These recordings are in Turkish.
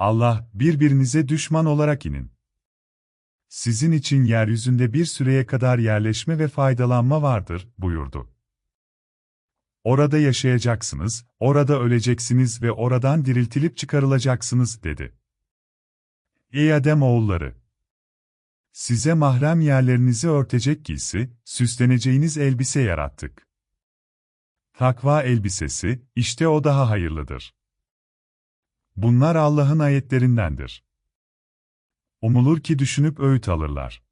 Allah, birbirinize düşman olarak inin. Sizin için yeryüzünde bir süreye kadar yerleşme ve faydalanma vardır, buyurdu. Orada yaşayacaksınız, orada öleceksiniz ve oradan diriltilip çıkarılacaksınız, dedi. Ey Adem oğulları! Size mahrem yerlerinizi örtecek giysi, süsleneceğiniz elbise yarattık. Takva elbisesi, işte o daha hayırlıdır. Bunlar Allah'ın ayetlerindendir. Umulur ki düşünüp öğüt alırlar.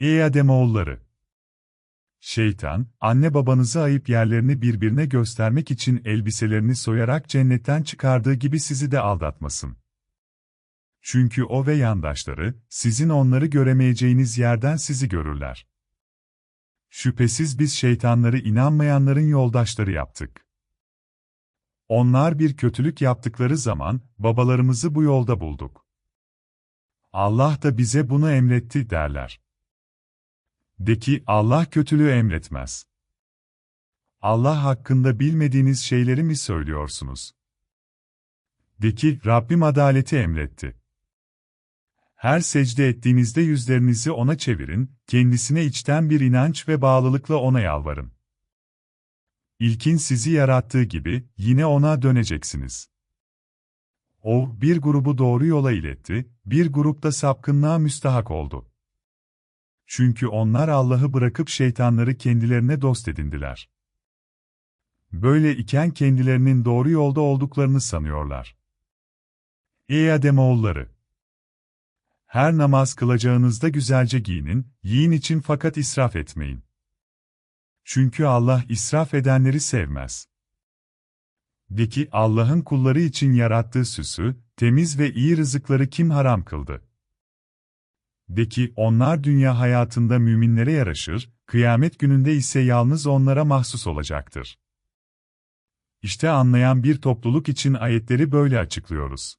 Ey Ademoğulları! Şeytan, anne babanızı ayıp yerlerini birbirine göstermek için elbiselerini soyarak cennetten çıkardığı gibi sizi de aldatmasın. Çünkü o ve yandaşları, sizin onları göremeyeceğiniz yerden sizi görürler. Şüphesiz biz şeytanları inanmayanların yoldaşları yaptık. Onlar bir kötülük yaptıkları zaman, babalarımızı bu yolda bulduk. Allah da bize bunu emretti derler. De ki Allah kötülüğü emretmez. Allah hakkında bilmediğiniz şeyleri mi söylüyorsunuz? De ki Rabbim adaleti emretti. Her secde ettiğinizde yüzlerinizi ona çevirin, kendisine içten bir inanç ve bağlılıkla ona yalvarın. İlkin sizi yarattığı gibi, yine ona döneceksiniz. O, bir grubu doğru yola iletti, bir grupta sapkınlığa müstahak oldu. Çünkü onlar Allah'ı bırakıp şeytanları kendilerine dost edindiler. Böyle iken kendilerinin doğru yolda olduklarını sanıyorlar. Ey Ademoğulları! Her namaz kılacağınızda güzelce giyinin, yiyin için fakat israf etmeyin. Çünkü Allah israf edenleri sevmez. De ki Allah'ın kulları için yarattığı süsü, temiz ve iyi rızıkları kim haram kıldı? De ki onlar dünya hayatında müminlere yaraşır, kıyamet gününde ise yalnız onlara mahsus olacaktır. İşte anlayan bir topluluk için ayetleri böyle açıklıyoruz.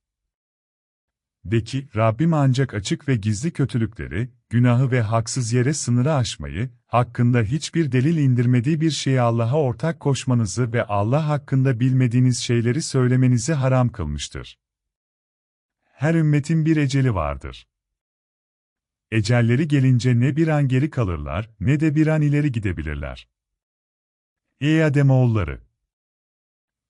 De ki, Rabbim ancak açık ve gizli kötülükleri, günahı ve haksız yere sınırı aşmayı, hakkında hiçbir delil indirmediği bir şeye Allah'a ortak koşmanızı ve Allah hakkında bilmediğiniz şeyleri söylemenizi haram kılmıştır. Her ümmetin bir eceli vardır. Ecelleri gelince ne bir an geri kalırlar, ne de bir an ileri gidebilirler. Ey Ademoğulları!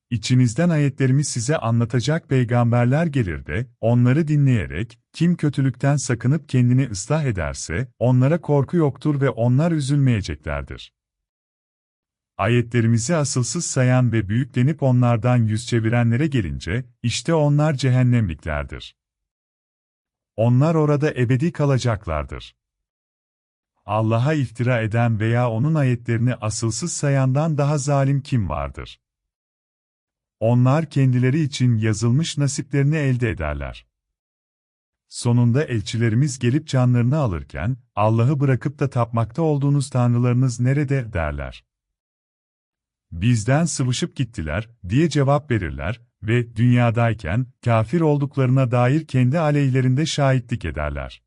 İçinizden ayetlerimi size anlatacak peygamberler gelir de, onları dinleyerek, kim kötülükten sakınıp kendini ıslah ederse, onlara korku yoktur ve onlar üzülmeyeceklerdir. Ayetlerimizi asılsız sayan ve büyüklenip onlardan yüz çevirenlere gelince, işte onlar cehennemliklerdir. Onlar orada ebedi kalacaklardır. Allah'a iftira eden veya onun ayetlerini asılsız sayandan daha zalim kim vardır? Onlar kendileri için yazılmış nasiplerini elde ederler. Sonunda elçilerimiz gelip canlarını alırken, Allah'ı bırakıp da tapmakta olduğunuz tanrılarınız nerede derler. Bizden sıvışıp gittiler, diye cevap verirler ve dünyadayken, kafir olduklarına dair kendi aleyhlerinde şahitlik ederler.